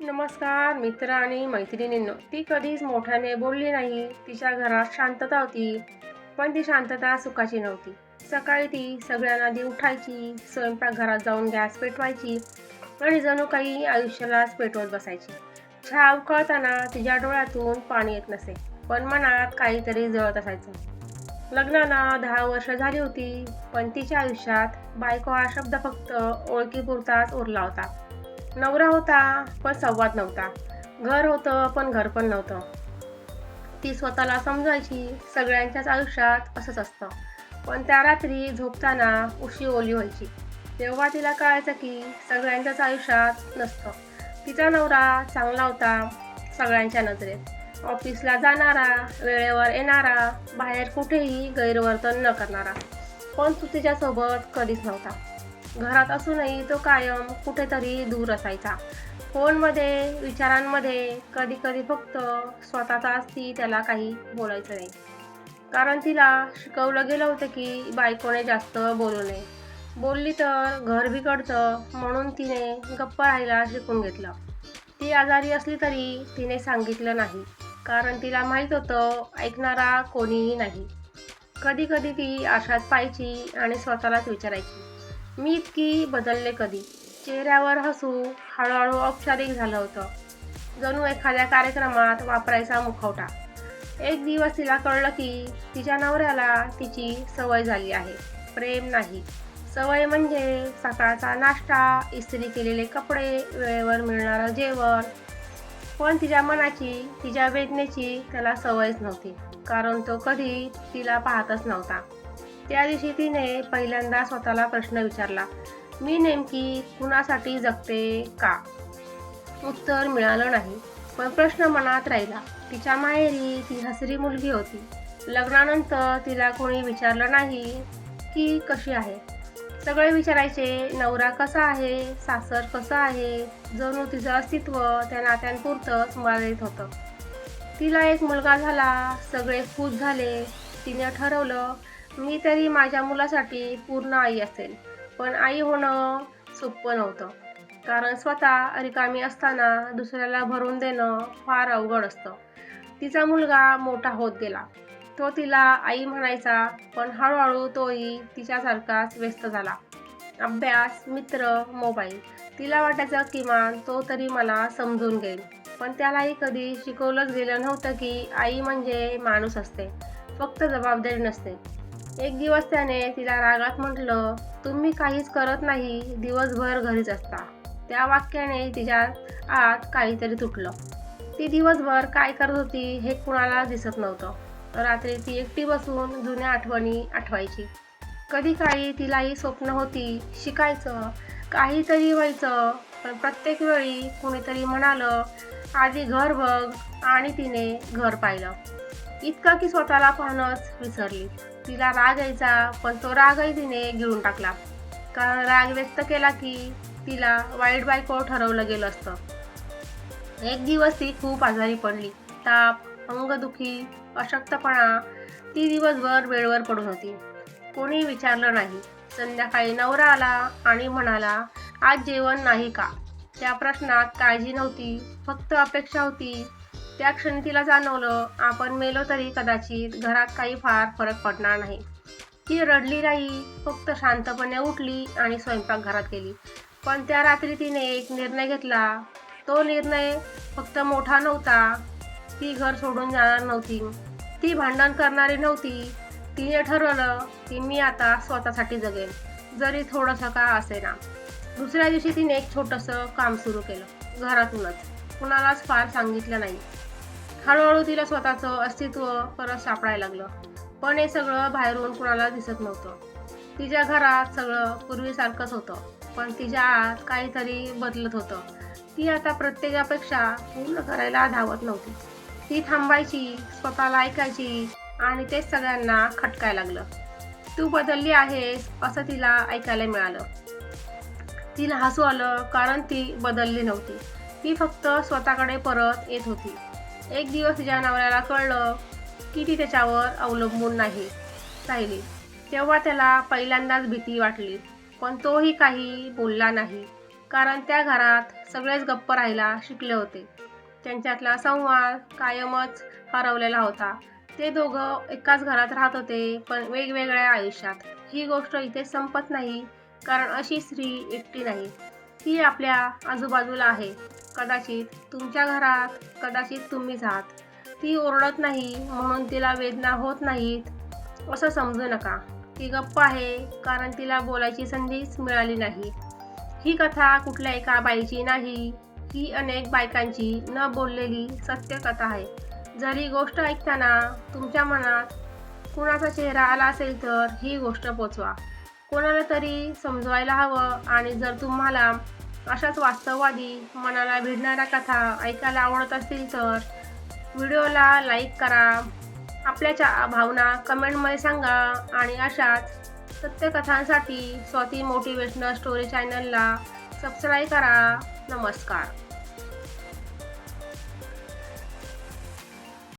नमस्कार मित्र आणि मैत्रिणींनो. ती कधीच मोठ्याने बोलली नाही. तिच्या घरात शांतता होती पण ती शांतता सुखाची नव्हती. सकाळी ती सगळ्यांना आधी उठायची स्वयंपाकघरात जाऊन गॅस पेटवायची आणि जणू काही आयुष्यालाच पेटवत बसायची. चहा उकळताना तिच्या डोळ्यातून पाणी येत नसे पण मनात काहीतरी जळत असायचं. लग्नाला दहा वर्ष झाली होती पण तिच्या आयुष्यात बायको हा शब्द फक्त ओळखीपुरताच उरला होता. नवरा होता पण संवाद नव्हता. घर होतं पण घर पण नव्हतं. ती स्वतःला समजायची सगळ्यांच्याच आयुष्यात असंच असतं. पण त्या रात्री झोपताना उशी ओली व्हायची. तेव्हा तिला कळायचं की सगळ्यांच्याच आयुष्यात नसतं. तिचा नवरा चांगला होता सगळ्यांच्या नजरेत. ऑफिसला जाणारा वेळेवर येणारा बाहेर कुठेही गैरवर्तन न करणारा. पण तू तिच्यासोबत कधीच नव्हता. घरात असूनही तो कायम कुठेतरी दूर असायचा. फोनमध्ये विचारांमध्ये कधी कधी फक्त स्वतःचाच ती त्याला काही बोलायचं नाही. कारण तिला शिकवलं गेलं होतं की बायकोने जास्त बोलू नये. बोलली तर घर बिघडतं म्हणून तिने गप्प राहायला शिकून घेतलं. ती आजारी असली तरी तिने सांगितलं नाही. कारण तिला माहीत होतं ऐकणारा कोणीही नाही. कधी कधी ती आशात पाहायची आणि स्वतःलाच विचारायची. मी इतकी बदलले कधी. चेहऱ्यावर हसू हळूहळू औपचारिक झालं होतं. जणू एखाद्या कार्यक्रमात वापरायचा मुखवटा. एक दिवस तिला कळलं की तिच्या नवऱ्याला तिची सवय झाली आहे. प्रेम नाही. सवय म्हणजे सकाळचा नाश्ता इस्त्री केलेले कपडे वेळेवर मिळणारं जेवण. पण तिच्या मनाची तिच्या वेदनेची त्याला सवयच नव्हती. कारण तो कधी तिला पाहतच नव्हता. त्या दिवशी तिने पहिल्यांदा स्वतःला प्रश्न विचारला मी नेमकी कुणासाठी जगते का? उत्तर मिळालं नाही पण प्रश्न मनात राहिला. तिच्या माहेरी ती हसरी मुलगी होती. लग्नानंतर तिला कोणी विचारलं नाही की कशी आहे. सगळे विचारायचे नवरा कसा आहे? सासर कसं आहे? जणू तिचं अस्तित्व त्या नात्यांपुरतंच मर्यादित होतं. तिला एक मुलगा झाला सगळे खुश झाले. तिने ठरवलं मी तरी माझ्या मुलासाठी पूर्ण आई असेल. पण आई होणं सोपं नव्हतं. कारण स्वतः रिकामी असताना दुसऱ्याला भरून देणं फार अवघड असतं. तिचा मुलगा मोठा होत गेला. तो तिला आई म्हणायचा पण हळूहळू तोही तिच्यासारखाच व्यस्त झाला. अभ्यास मित्र मोबाईल. तिला वाटायचं किमान तो तरी मला समजून घेईल. पण त्यालाही कधी शिकवलंच गेलं नव्हतं की आई म्हणजे माणूस असते. फक्त जबाबदारी नसते. एक दिवस त्याने तिला रागात म्हटलं तुम्ही काहीच करत नाही दिवसभर घरीच असता. त्या वाक्याने तिच्या आत काहीतरी तुटलं. ती दिवसभर काय करत होती हे कुणाला दिसत नव्हतं. रात्री ती एकटी बसून जुन्या आठवणी आठवायची. कधी काळी तिलाही स्वप्न होती शिकायचं काहीतरी व्हायचं पण प्रत्येक वेळी कुणीतरी म्हणालं आधी घर बघ आणि तिने घर पाहिलं. इतकं की स्वतःला पाहणंच विसरली. तिला राग यायचा पण तो रागही तिने घेऊन टाकला. कारण राग व्यक्त केला की तिला वाईट बायको ठरवलं गेलं असतं. एक दिवस ती खूप आजारी पडली. ताप अंगदुखी अशक्तपणा ती दिवसभर वेळेवर पडून होती. कोणी विचारलं नाही. संध्याकाळी नवरा आला आणि म्हणाला आज जेवण नाही का? त्या प्रश्नात काळजी नव्हती फक्त अपेक्षा होती त्या क्षणी तिला जाणवलं आपण मेलो तरी कदाचित घरात काही फार फरक पडणार नाही. ती रडली नाही फक्त शांतपणे उठली आणि स्वयंपाकघरात केली. पण त्या रात्री तिने एक निर्णय घेतला. तो निर्णय फक्त मोठा नव्हता. ती घर सोडून जाणार नव्हती. ती भांडण करणारी नव्हती. तिने ठरवलं की मी आता स्वतःसाठी जगेन. जरी थोडंसं का असेना. दुसऱ्या दिवशी तिने एक छोटंसं काम सुरू केलं. घरातूनच. कुणालाच फार सांगितलं नाही. हळूहळू तिला स्वतःचं अस्तित्व परत सापडायला लागलं. पण हे सगळं बाहेरून कुणाला दिसत नव्हतं. तिच्या घरात सगळं पूर्वीसारखंच होतं. पण तिच्या आत काहीतरी बदलत होतं. ती आता प्रत्येकापेक्षा पूर्ण करायला धावत नव्हती. ती थांबायची स्वतःला ऐकायची आणि तेच सगळ्यांना खटकायला लागलं. तू बदलली आहेस असं तिला ऐकायला मिळालं. तिला हसू आलं कारण ती बदलली नव्हती. ती फक्त स्वतःकडे परत येत होती. एक दिवस तिच्या नवऱ्याला कळलं की ती त्याच्यावर अवलंबून नाही राहिली. तेव्हा त्याला पहिल्यांदाच भीती वाटली पण तोही काही बोलला नाही कारण त्या घरात सगळेच गप्प राहायला शिकले होते. त्यांच्यातला संवाद कायमच हरवलेला होता. ते दोघं एकाच घरात राहत होते पण वेगवेगळ्या आयुष्यात. ही गोष्ट इथे संपत नाही कारण अशी स्त्री एकटी नाही. ती आपल्या आजूबाजूला आहे. कदाचित तुमच्या घरात कदाचित तुम्हीच आहात ती ओरडत नाही म्हणून तिला वेदना होत नाहीत. असं समजू नका. ती गप्प आहे कारण तिला बोलायची संधीच मिळाली नाही. ही कथा कुठल्या एका बाईची नाही. ही अनेक बायकांची न बोललेली सत्य कथा आहे. जरी गोष्ट ऐकताना तुमच्या मनात कुणाचा चेहरा आला असेल तर ही गोष्ट पोचवा. कोणाला तरी समजवायला हवं आणि जर तुम्हाला अशाच वास्तववादी मनाला भिडणाऱ्या कथा ऐकायला आवडत असतील तर व्हिडिओला लाईक करा. आपल्याच्या भावना कमेंटमध्ये सांगा आणि अशाच सत्यकथांसाठी स्वाती मोटिवेशनल स्टोरी चॅनलला सबस्क्राईब करा. नमस्कार.